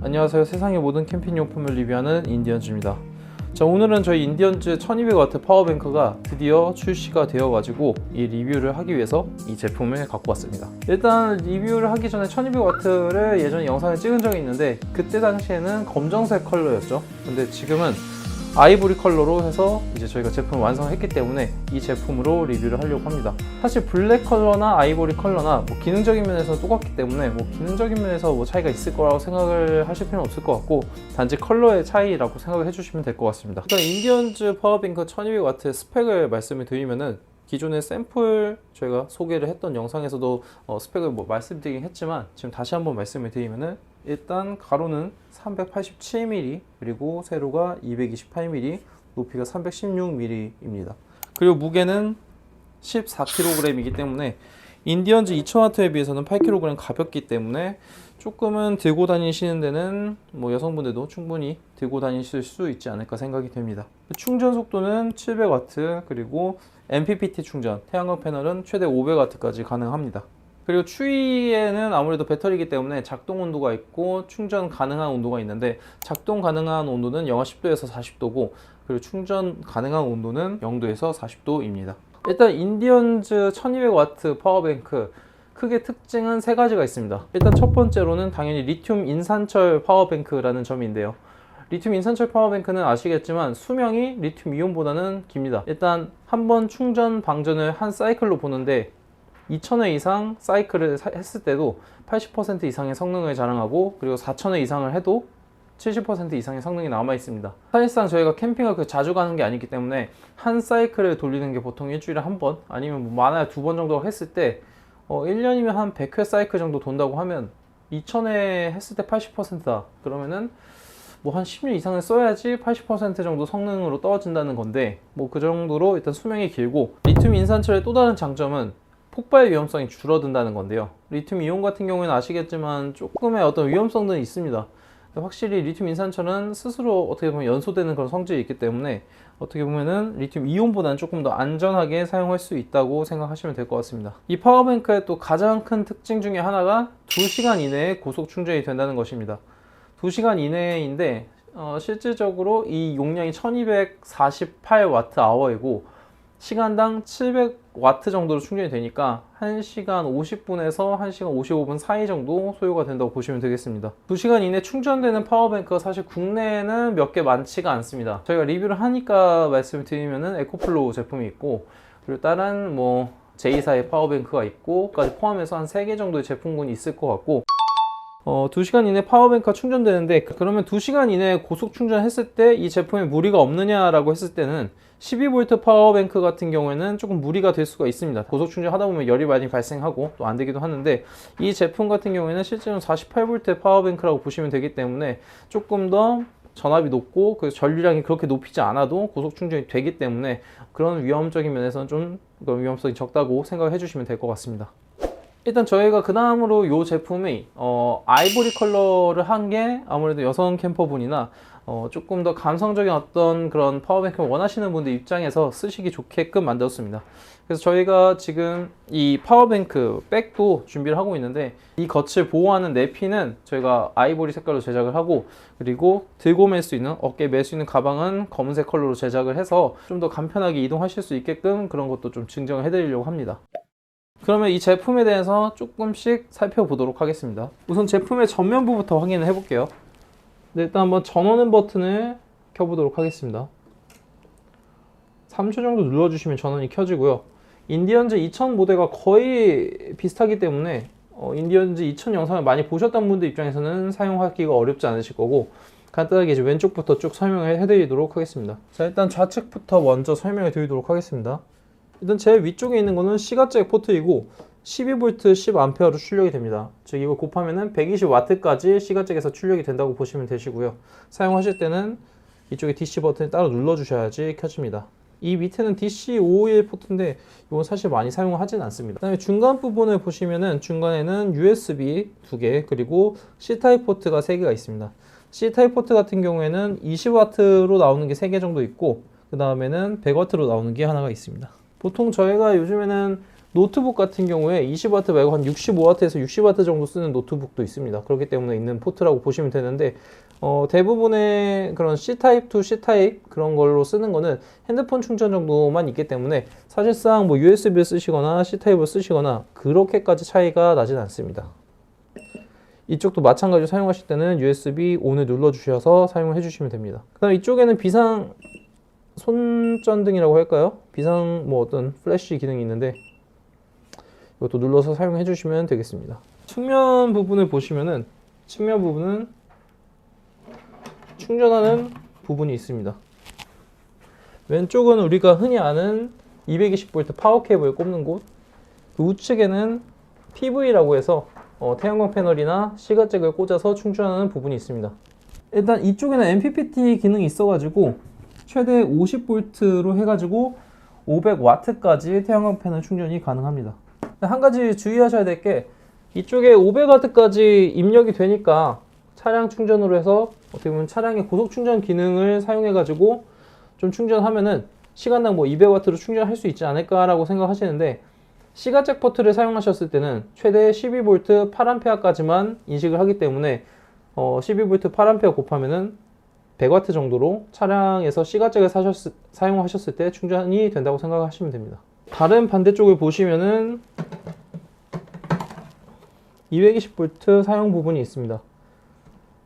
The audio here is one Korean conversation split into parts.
안녕하세요. 세상의 모든 캠핑 용품을 리뷰하는 인디언즈입니다. 자, 오늘은 저희 인디언즈 1200W 파워뱅크가 드디어 출시가 되어 가지고 이 리뷰를 하기 위해서 이 제품을 갖고 왔습니다. 일단 리뷰를 하기 전에 1200W를 예전에 영상을 찍은 적이 있는데 그때 당시에는 검정색 컬러였죠. 근데 지금은 아이보리 컬러로 해서 이제 저희가 제품을 완성했기 때문에 이 제품으로 리뷰를 하려고 합니다. 사실 블랙 컬러나 아이보리 컬러나 뭐 기능적인 면에서 똑같기 때문에 뭐 기능적인 면에서 뭐 차이가 있을 거라고 생각을 하실 필요는 없을 것 같고 단지 컬러의 차이라고 생각을 해주시면 될 것 같습니다. 일단 인디언즈 파워뱅크 1200W 스펙을 말씀을 드리면은 기존의 샘플 저희가 소개를 했던 영상에서도 어, 스펙을 뭐 말씀드리긴 했지만 지금 다시 한번 말씀을 드리면은 일단 가로는 387mm 그리고 세로가 228mm 높이가 316mm입니다. 그리고 무게는 14kg이기 때문에 인디언즈 2000W에 비해서는 8kg 가볍기 때문에 조금은 들고 다니시는 데는 뭐 여성분들도 충분히 들고 다니실 수 있지 않을까 생각이 됩니다. 충전 속도는 700W 그리고 MPPT 충전, 태양광 패널은 최대 500W까지 가능합니다. 그리고 추위에는 아무래도 배터리이기 때문에 작동 온도가 있고 충전 가능한 온도가 있는데 작동 가능한 온도는 영하 10도에서 40도고 그리고 충전 가능한 온도는 0도에서 40도입니다. 일단 인디언즈 1200W 파워뱅크 크게 특징은 세 가지가 있습니다. 일단 첫 번째로는 당연히 리튬 인산철 파워뱅크라는 점인데요. 리튬 인산철 파워뱅크는 아시겠지만 수명이 리튬 이온보다는 깁니다. 일단 한 번 충전 방전을 한 사이클로 보는데 2000회 이상 사이클을 사- 했을 때도 80% 이상의 성능을 자랑하고 그리고 4000회 이상을 해도 70% 이상의 성능이 남아 있습니다. 사실상 저희가 캠핑을 그 자주 가는 게 아니기 때문에 한 사이클을 돌리는 게 보통 일주일에 한 번 아니면 뭐 많아야 두 번 정도 했을 때 어, 1년이면 한 100회 사이클 정도 돈다고 하면 2000회 했을 때 80%다. 그러면은 뭐 한 10년 이상을 써야지 80% 정도 성능으로 떨어진다는 건데 뭐 그 정도로 일단 수명이 길고 리튬 인산철의 또 다른 장점은 폭발 위험성이 줄어든다는 건데요. 리튬 이온 같은 경우에는 아시겠지만 조금의 어떤 위험성들은 있습니다. 확실히 리튬 인산철은 스스로 어떻게 보면 연소되는 그런 성질이 있기 때문에 어떻게 보면은 리튬 이온보다는 조금 더 안전하게 사용할 수 있다고 생각하시면 될 것 같습니다. 이 파워뱅크의 또 가장 큰 특징 중에 하나가 2시간 이내에 고속 충전이 된다는 것입니다. 2시간 이내인데 어, 실질적으로 이 용량이 1248Wh이고 시간당 700W 정도로 충전이 되니까 1시간 50분에서 1시간 55분 사이 정도 소요가 된다고 보시면 되겠습니다. 2시간 이내 충전되는 파워뱅크가 사실 국내에는 몇 개 많지가 않습니다. 저희가 리뷰를 하니까 말씀을 드리면은 에코플로우 제품이 있고 그리고 다른 뭐 제2사의 파워뱅크가 있고 까지 포함해서 한 3개 정도의 제품군이 있을 것 같고 어, 2시간 이내 파워뱅크가 충전되는데 그러면 2시간 이내에 고속 충전했을 때 이 제품에 무리가 없느냐라고 했을 때는 12V 파워뱅크 같은 경우에는 조금 무리가 될 수가 있습니다. 고속 충전하다 보면 열이 많이 발생하고 또 안 되기도 하는데 이 제품 같은 경우에는 실제로 48V 파워뱅크라고 보시면 되기 때문에 조금 더 전압이 높고 그 전류량이 그렇게 높이지 않아도 고속 충전이 되기 때문에 그런 위험적인 면에서는 좀 위험성이 적다고 생각해 주시면 될 것 같습니다. 일단 저희가 그 다음으로 이 제품이 어, 아이보리 컬러를 한 게 아무래도 여성 캠퍼분이나 어, 조금 더 감성적인 어떤 그런 파워뱅크를 원하시는 분들 입장에서 쓰시기 좋게끔 만들었습니다. 그래서 저희가 지금 이 파워뱅크 백도 준비를 하고 있는데 이 겉을 보호하는 내피는 저희가 아이보리 색깔로 제작을 하고 그리고 들고 맬수 있는 어깨에 맬수 있는 가방은 검은색 컬러로 제작을 해서 좀 더 간편하게 이동하실 수 있게끔 그런 것도 좀 증정을 해드리려고 합니다. 그러면 이 제품에 대해서 조금씩 살펴보도록 하겠습니다. 우선 제품의 전면부부터 확인을 해볼게요. 네, 일단 한번 전원은 버튼을 켜보도록 하겠습니다. 3초 정도 눌러주시면 전원이 켜지고요. 인디언즈 2000 모델과 거의 비슷하기 때문에 어, 인디언즈 2000 영상을 많이 보셨던 분들 입장에서는 사용하기가 어렵지 않으실 거고 간단하게 이제 왼쪽부터 쭉 설명을 해드리도록 하겠습니다. 자 일단 좌측부터 먼저 설명을 드리도록 하겠습니다. 일단 제일 위쪽에 있는 거는 시가잭 포트이고 12V 10A로 출력이 됩니다. 즉 이거 곱하면은 120W까지 시가잭에서 출력이 된다고 보시면 되시고요. 사용하실 때는 이쪽에 DC 버튼을 따로 눌러 주셔야지 켜집니다. 이 밑에는 DC551 포트인데 이건 사실 많이 사용하진 않습니다. 그다음에 중간 부분을 보시면은 중간에는 USB 두 개 그리고 C타입 포트가 세 개가 있습니다. C타입 포트 같은 경우에는 20W로 나오는 게 세 개 정도 있고 그 다음에는 100W로 나오는 게 하나가 있습니다. 보통 저희가 요즘에는 노트북 같은 경우에 20W 말고 한 65W에서 60W 정도 쓰는 노트북도 있습니다. 그렇기 때문에 있는 포트라고 보시면 되는데 어, 대부분의 그런 C타입 to C타입 그런 걸로 쓰는 거는 핸드폰 충전 정도만 있기 때문에 사실상 뭐 USB를 쓰시거나 C타입을 쓰시거나 그렇게까지 차이가 나진 않습니다. 이쪽도 마찬가지로 사용하실 때는 USB ON을 눌러주셔서 사용을 해주시면 됩니다. 그 다음 이쪽에는 비상 손전등이라고 할까요? 비상 뭐 어떤 플래시 기능이 있는데 이것도 눌러서 사용해 주시면 되겠습니다. 측면 부분을 보시면은 측면 부분은 충전하는 부분이 있습니다. 왼쪽은 우리가 흔히 아는 220V 파워 케이블 꼽는 곳, 그 우측에는 PV라고 해서 어, 태양광 패널이나 시가잭을 꽂아서 충전하는 부분이 있습니다. 일단 이쪽에는 MPPT 기능이 있어가지고 최대 50V로 해가지고 500W까지 태양광 패널 충전이 가능합니다. 한 가지 주의하셔야 될 게 이쪽에 500W까지 입력이 되니까 차량 충전으로 해서 어떻게 보면 차량의 고속 충전 기능을 사용해 가지고 좀 충전하면은 시간당 뭐 200W로 충전할 수 있지 않을까라고 생각하시는데 시가잭 포트를 사용하셨을 때는 최대 12V 8A까지만 인식을 하기 때문에 어 12V 8A 곱하면은 100W 정도로 차량에서 시가잭을 사용하셨을 때 충전이 된다고 생각하시면 됩니다. 다른 반대쪽을 보시면은 220V 사용 부분이 있습니다.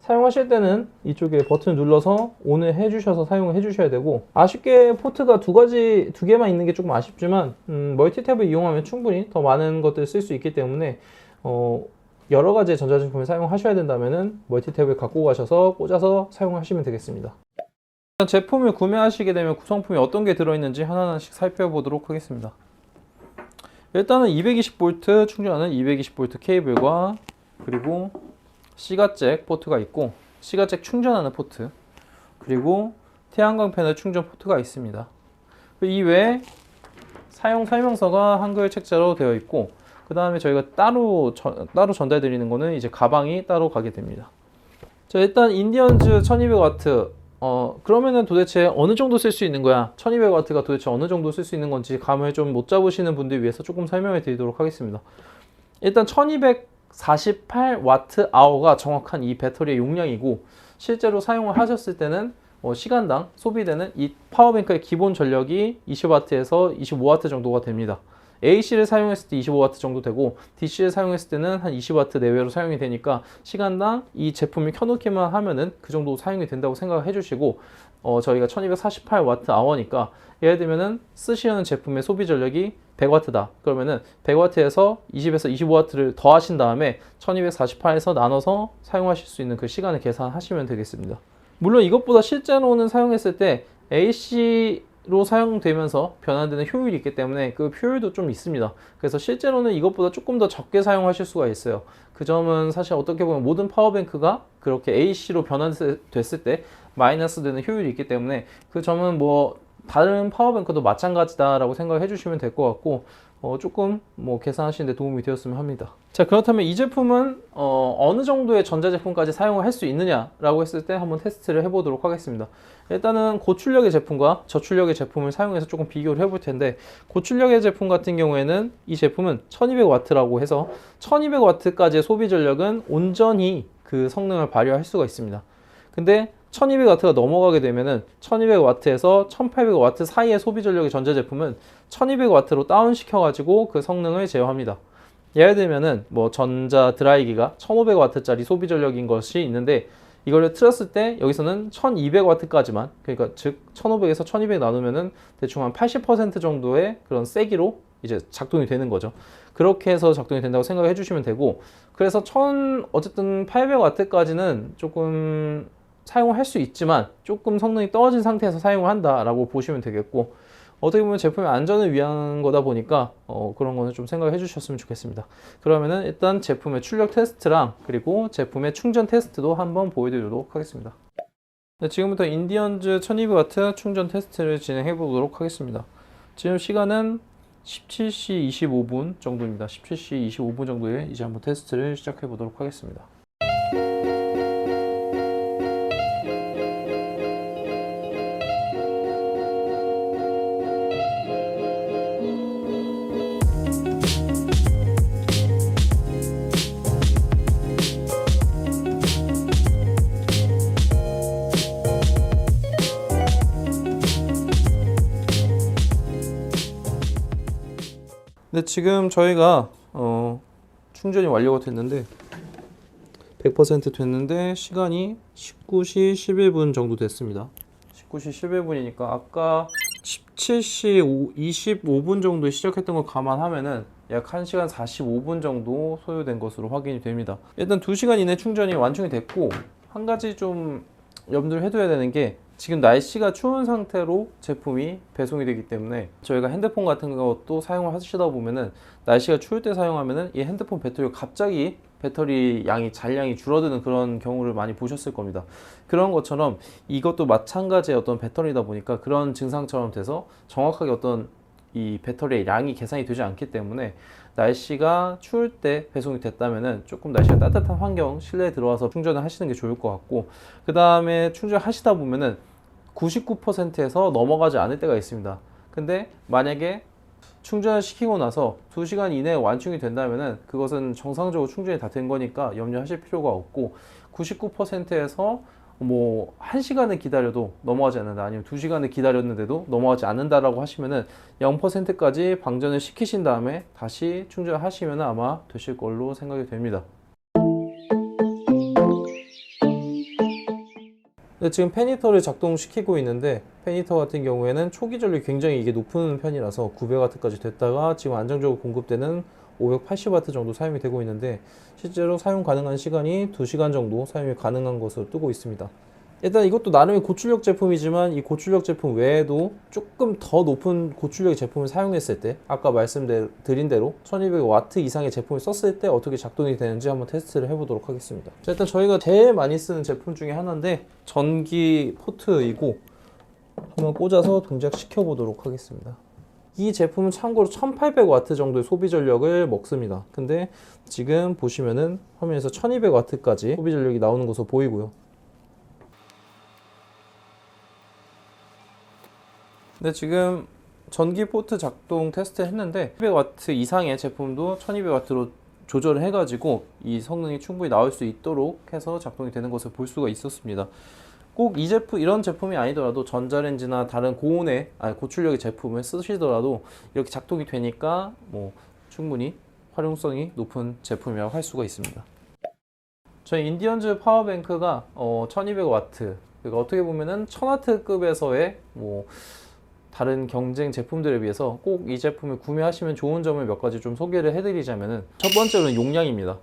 사용하실 때는 이쪽에 버튼 눌러서 ON을 해주셔서 사용을 해주셔야 되고 아쉽게 포트가 두 가지 두 개만 있는 게 조금 아쉽지만 음, 멀티탭을 이용하면 충분히 더 많은 것들을 쓸 수 있기 때문에 어, 여러 가지 전자제품을 사용하셔야 된다면은 멀티탭을 갖고 가셔서 꽂아서 사용하시면 되겠습니다. 제품을 구매하시게 되면 구성품이 어떤 게 들어있는지 하나하나씩 살펴보도록 하겠습니다. 일단은 220V 충전하는 220V 케이블과 그리고 시가잭 포트가 있고 시가잭 충전하는 포트 그리고 태양광 패널 충전 포트가 있습니다. 그 이외에 사용 설명서가 한글 책자로 되어 있고 그 다음에 저희가 따로 저, 따로 전달 드리는 거는 이제 가방이 따로 가게 됩니다. 자 일단 인디언즈 1200W 어 그러면은 도대체 어느 정도 쓸 수 있는 거야? 1200W가 도대체 어느 정도 쓸 수 있는 건지 감을 좀 못 잡으시는 분들 위해서 조금 설명해 드리도록 하겠습니다. 일단 1248Wh가 정확한 이 배터리의 용량이고 실제로 사용을 하셨을 때는 어, 시간당 소비되는 이 파워뱅크의 기본 전력이 20W에서 25W 정도가 됩니다. AC를 사용했을 때 25W 정도 되고 DC를 사용했을 때는 한 20W 내외로 사용이 되니까 시간당 이 제품을 켜놓기만 하면은 그 정도 사용이 된다고 생각을 해주시고 어, 저희가 1248Wh니까 예를 들면은 쓰시는 제품의 소비 전력이 100W다. 그러면은 100W에서 20에서 25W를 더 하신 다음에 1248에서 나눠서 사용하실 수 있는 그 시간을 계산하시면 되겠습니다. 물론 이것보다 실제로는 사용했을 때 AC 로 사용되면서 변환되는 효율이 있기 때문에 그 효율도 좀 있습니다. 그래서 실제로는 이것보다 조금 더 적게 사용하실 수가 있어요. 그 점은 사실 어떻게 보면 모든 파워뱅크가 그렇게 AC로 변환됐을 때 마이너스 되는 효율이 있기 때문에 그 점은 뭐 다른 파워뱅크도 마찬가지다라고 생각을 해주시면 될 것 같고 어, 조금 뭐 계산하시는데 도움이 되었으면 합니다. 자 그렇다면 이 제품은 어, 느 정도의 전자제품까지 사용을 할 수 있느냐라고 했을 때 한번 테스트를 해보도록 하겠습니다. 일단은 고출력의 제품과 저출력의 제품을 사용해서 조금 비교를 해볼 텐데 고출력의 제품 같은 경우에는 이 제품은 1200W라고 해서 1200W까지의 소비 전력은 온전히 그 성능을 발휘할 수가 있습니다. 근데 1200W가 넘어가게 되면은 1200W에서 1800W 사이의 소비 전력의 전자 제품은 1200W로 다운 시켜 가지고 그 성능을 제어합니다. 예를 들면은 뭐 전자 드라이기가 1500W짜리 소비 전력인 것이 있는데 이거를 틀었을 때 여기서는 1200W까지만 그러니까 즉 1500에서 1200 나누면은 대충 한 80% 정도의 그런 세기로 이제 작동이 되는 거죠. 그렇게 해서 작동이 된다고 생각해 주시면 되고 그래서 1000 어쨌든 800W까지는 조금 사용을 할 수 있지만 조금 성능이 떨어진 상태에서 사용을 한다라고 보시면 되겠고 어떻게 보면 제품의 안전을 위한 거다 보니까 어, 그런 거는 좀 생각해 주셨으면 좋겠습니다. 그러면은 일단 제품의 출력 테스트랑 그리고 제품의 충전 테스트도 한번 보여드리도록 하겠습니다. 네, 지금부터 인디언즈 1200W 충전 테스트를 진행해 보도록 하겠습니다. 지금 시간은 17시 25분 정도입니다. 17시 25분 정도에 이제 한번 테스트를 시작해 보도록 하겠습니다. 근데 지금 저희가 어, 충전이 완료가 됐는데 100% 됐는데 시간이 19시 11분 정도 됐습니다. 19시 11분이니까 아까 17시 25분 정도에 시작했던 걸 감안하면은 약 1시간 45분 정도 소요된 것으로 확인이 됩니다. 일단 2시간 이내 충전이 완충이 됐고 한 가지 좀 염두를 해둬야 되는 게 지금 날씨가 추운 상태로 제품이 배송이 되기 때문에 저희가 핸드폰 같은 것도 사용을 하시다 보면은 날씨가 추울 때 사용하면은 이 핸드폰 배터리가 갑자기 배터리 양이 잔량이 줄어드는 그런 경우를 많이 보셨을 겁니다. 그런 것처럼 이것도 마찬가지의 어떤 배터리다 보니까 그런 증상처럼 돼서 정확하게 어떤 이 배터리의 양이 계산이 되지 않기 때문에 날씨가 추울 때 배송이 됐다면은 조금 날씨가 따뜻한 환경 실내에 들어와서 충전을 하시는 게 좋을 것 같고 그 다음에 충전하시다 보면은 99%에서 넘어가지 않을 때가 있습니다. 근데 만약에 충전을 시키고 나서 2시간 이내에 완충이 된다면은 그것은 정상적으로 충전이 다 된 거니까 염려하실 필요가 없고 99%에서 뭐 1시간을 기다려도 넘어가지 않는다 아니면 2시간을 기다렸는데도 넘어가지 않는다라고 하시면은 0%까지 방전을 시키신 다음에 다시 충전하시면 아마 되실 걸로 생각이 됩니다. 지금 페니터를 작동시키고 있는데 페니터 같은 경우에는 초기 전력이 굉장히 이게 높은 편이라서 900W까지 됐다가 지금 안정적으로 공급되는 580W 정도 사용이 되고 있는데 실제로 사용 가능한 시간이 2시간 정도 사용이 가능한 것으로 뜨고 있습니다. 일단 이것도 나름의 고출력 제품이지만 이 고출력 제품 외에도 조금 더 높은 고출력 제품을 사용했을 때 아까 말씀드린 대로 1200W 이상의 제품을 썼을 때 어떻게 작동이 되는지 한번 테스트를 해보도록 하겠습니다. 자, 일단 저희가 제일 많이 쓰는 제품 중에 하나인데 전기 포트이고 한번 꽂아서 동작시켜 보도록 하겠습니다. 이 제품은 참고로 1800W 정도의 소비 전력을 먹습니다. 근데 지금 보시면은 화면에서 1200W까지 소비 전력이 나오는 것으로 보이고요. 근데 지금 전기 포트 작동 테스트 했는데 1200W 이상의 제품도 1200W로 조절을 해가지고 이 성능이 충분히 나올 수 있도록 해서 작동이 되는 것을 볼 수가 있었습니다. 꼭 이 제품 이런 제품이 아니더라도 전자레인지나 다른 고온의 아니 고출력의 제품을 쓰시더라도 이렇게 작동이 되니까 뭐 충분히 활용성이 높은 제품이라고 할 수가 있습니다. 저희 인디언즈 파워뱅크가 어, 1200W 그러니까 어떻게 보면은 1000W급에서의 뭐 다른 경쟁 제품들에 비해서 꼭 이 제품을 구매하시면 좋은 점을 몇 가지 좀 소개를 해드리자면은 첫 번째로는 용량입니다.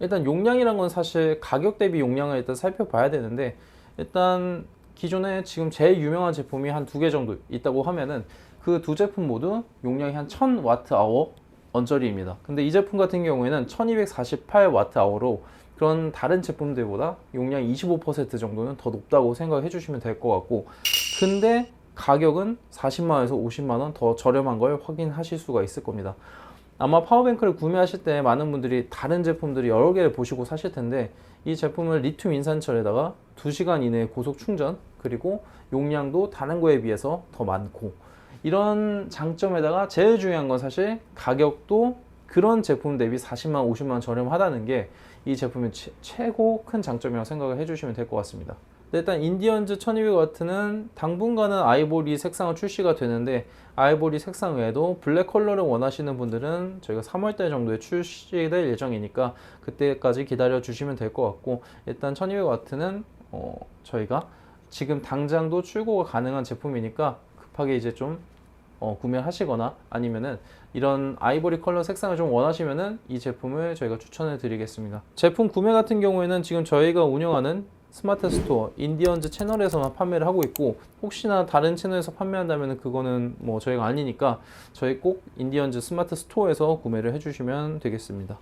일단 용량이란 건 사실 가격 대비 용량을 일단 살펴봐야 되는데 일단 기존에 지금 제일 유명한 제품이 한 두 개 정도 있다고 하면은 그 두 제품 모두 용량이 한 1000Wh 언저리입니다. 근데 이 제품 같은 경우에는 1248Wh로 그런 다른 제품들보다 용량이 25% 정도는 더 높다고 생각해 주시면 될 것 같고 근데 가격은 40만원에서 50만원 더 저렴한 걸 확인하실 수가 있을 겁니다. 아마 파워뱅크를 구매하실 때 많은 분들이 다른 제품들이 여러 개를 보시고 사실 텐데 이 제품을 리튬 인산철에다가 2시간 이내에 고속 충전 그리고 용량도 다른 거에 비해서 더 많고 이런 장점에다가 제일 중요한 건 사실 가격도 그런 제품 대비 40만 50만 저렴하다는 게 이 제품의 최, 최고 큰 장점이라고 생각을 해주시면 될 것 같습니다. 네, 일단 인디언즈 1200W는 당분간은 아이보리 색상은 출시가 되는데 아이보리 색상 외에도 블랙 컬러를 원하시는 분들은 저희가 3월달 정도에 출시될 예정이니까 그때까지 기다려 주시면 될 것 같고 일단 1200W는 어, 저희가 지금 당장도 출고가 가능한 제품이니까 급하게 이제 좀 어, 구매하시거나 아니면은 이런 아이보리 컬러 색상을 좀 원하시면은 이 제품을 저희가 추천해 드리겠습니다. 제품 구매 같은 경우에는 지금 저희가 운영하는 스마트 스토어 인디언즈 채널에서만 판매를 하고 있고 혹시나 다른 채널에서 판매한다면 그거는 뭐 저희가 아니니까 저희 꼭 인디언즈 스마트 스토어에서 구매를 해주시면 되겠습니다.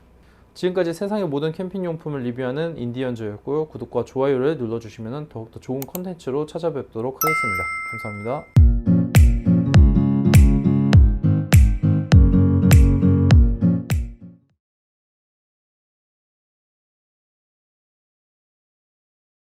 지금까지 세상의 모든 캠핑 용품을 리뷰하는 인디언즈였고요. 구독과 좋아요를 눌러주시면 더욱더 좋은 컨텐츠로 찾아뵙도록 하겠습니다. 감사합니다.